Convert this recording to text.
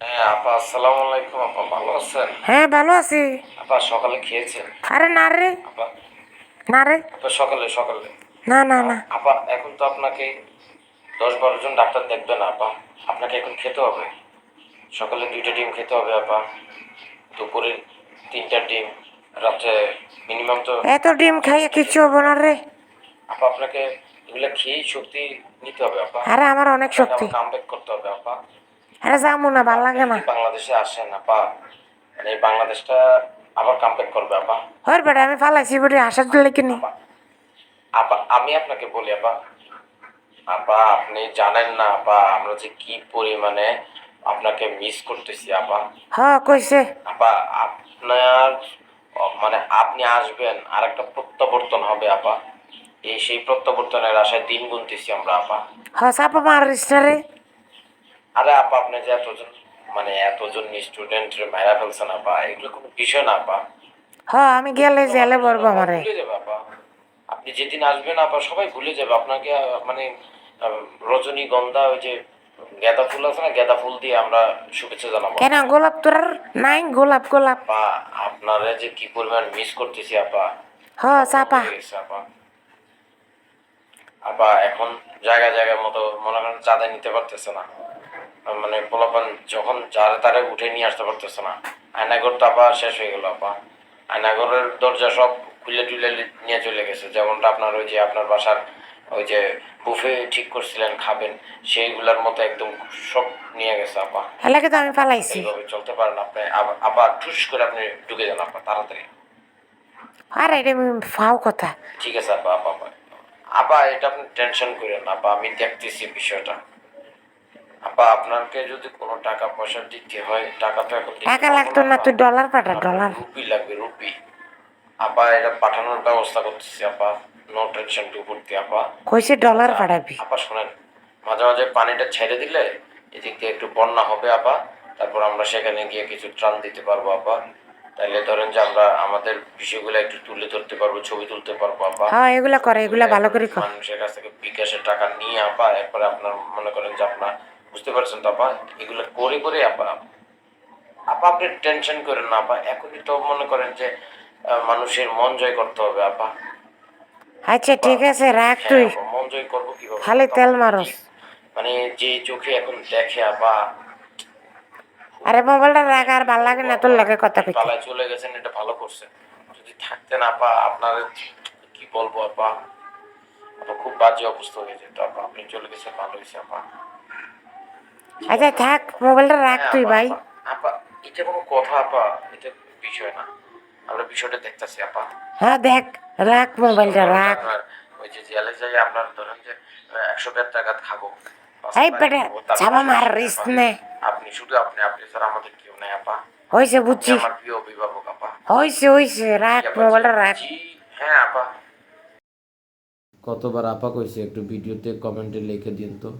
হ্যাঁ আপা আসসালামু আলাইকুম আপা ভালো আছেন? হ্যাঁ ভালো আছি। আপা সকালে খেয়েছেন? আরে না রে। আপা। না রে। আপা সকালে সকালে। না না না। আপা এখন তো আপনাকে দশ বারো জন ডাক্তার দেখবে না আপা। আপনাকে এখন খেতে হবে। সকালে দুইটা ডিম খেতে হবে আপা। দুপুরে তিনটা ডিম রাত্রে মিনিমাম তো এত ডিম খাইয়ে কিছু হব না রে। আপা আপনাকে এগুলো খেয়েই শক্তি নিতে হবে আপা। আরে আমার অনেক শক্তি। কাম ব্যাক করতে হবে আপা। আরে যাব না ভালো লাগে না। বাংলাদেশে আসেন আপা মানে এই বাংলাদেশটা আবার কাম করবে আপা। ওর বেটা আমি ফালাইছি আসার কিনি আপা আমি আপনাকে বলি আপা। আপা আপনি জানেন না আপা আমরা যে কি পরিমাণে আপনাকে মিস করতেছি আপা। হ কইছে। আপা আপনার মানে আপনি আসবেন আর একটা প্রত্যাবর্তন হবে আপা। এই সেই প্রত্যাবর্তনের আশায় দিন গুনতেছি আমরা আপা। হ চাপা মারিস না রে আরে আপা আপনি যে এতজন মানে এতজন স্টুডেন্ট মেরা ফেলছেন আপা এগুলো কোনো বিষয় না আপা। হ আমি গেলে জেলে পড়ব আমারে। ভুলে যাবে আপা। আপনি যেদিন আসবেন আপা সবাই ভুলে যাবে। আপনাকে মানে রজনীগন্ধা ওই যে গাঁদা ফুল আছে না গাঁদা ফুল দিয়ে আমরা শুভেচ্ছা জানাব। কেন গোলাপ তোর নাই? গোলাপ গোলাপ। আপা আপনারা যে কি পরিমাণ মিস করতেছি আপা। চাপা। হয়ে আপা। আপা এখন জায়গা জায়গার মতো মনে করেন চাঁদা নিতে পারতেছে না। মানে পোলাপান যখন যারে তারে উঠে নিয়ে আসতে পারতেছে না আয়নাঘর তো আপা শেষ হয়ে গেল আপা। আয়নাঘরের দরজা সব খুলে টুলে নিয়ে চলে গেছে। যেমনটা আপনার ওই যে আপনার বাসার ওই যে বুফে ঠিক করছিলেন খাবেন সেইগুলোর মতো একদম সব নিয়ে গেছে আপা। এলাকে তো আমি ফালাইছি। এইভাবে চলতে পারেন আপনি। আবার- ঠুস করে আপনি ঢুকে যান আপা তাড়াতাড়ি। আর এটা ফাও কথা। ঠিক আছে আপা আপা আপা। এটা আপনি টেনশন করেন আপা আমি দেখতেছি বিষয়টা। আপা আপনাকে যদি কোনো টাকা পয়সা দিতে হয় টাকা তো এখন টাকা লাগতো না তুই ডলার পাঠা ডলার রুপি লাগবে রুপি। আপা এটা পাঠানোর ব্যবস্থা করতেছি আপা। নো টেনশন টু করতে আপা। কইছে ডলার পাঠাবি। আপা শোনেন মাঝে মাঝে পানিটা ছেড়ে দিলে এদিক দিয়ে একটু বন্যা হবে আপা। তারপর আমরা সেখানে গিয়ে কিছু ত্রাণ দিতে পারব আপা। তাইলে ধরেন যে আমরা আমাদের বিষয়গুলো একটু তুলে ধরতে পারব ছবি তুলতে পারব আপা। হ্যাঁ এগুলা করে এগুলা ভালো করে। মানুষের কাছ থেকে বিকাশের টাকা নিয়ে আপা এরপরে আপনার মনে করেন যে আপনার বুঝতে পারছেন তো আপা? এগুলো করে করে আপা আপা আপনি টেনশন করেন না আপা। এখনই তো মনে করেন যে মানুষের মন জয় করতে হবে আপা। আচ্ছা ঠিক আছে রাখ হ্যাঁ, তুই। মন জয় করব কীভাবে? খালি তেল মারস। মানে যে চোখে এখন দেখে আপা আরে মোবাইলটা রাখ আর ভালো লাগে না তোর লাগে কথা কইতে। পালায় চলে গেছেন এটা ভালো করছেন। যদি থাকতেন আপা আপনার কি বলব আপা? আপা খুব বাজে অবস্থা হয়ে যেত আপা। আপনি চলে গেছেন ভালো হয়েছে আপা। আচ্ছা থাক মোবাইলটা রাখ হ্যাঁ, তুই ভাই। আপা, এটা কোনো কথা আপা এটা বিষয় না। আমরা বিষয়টা দেখতেছি আপা। হ্যাঁ দেখ রাখ মোবাইলটা রাখ। ওই যে জেলে যাই আপনার ধরেন যে একশো দেড় টাকা খাব। এই বেটা চাপা মারিস নে। আপনি শুধু আপনি আপনি স্যার আমাদের কেউ নেই আপা। হয়েছে বুঝছি। আমার প্রিয় অভিভাবক আপা। হয়েছে হয়েছে রাখ মোবাইলটা রাখ। হ্যাঁ আপা। কতবার আপা কইছে একটু ভিডিওতে কমেন্টে লিখে দিন তো।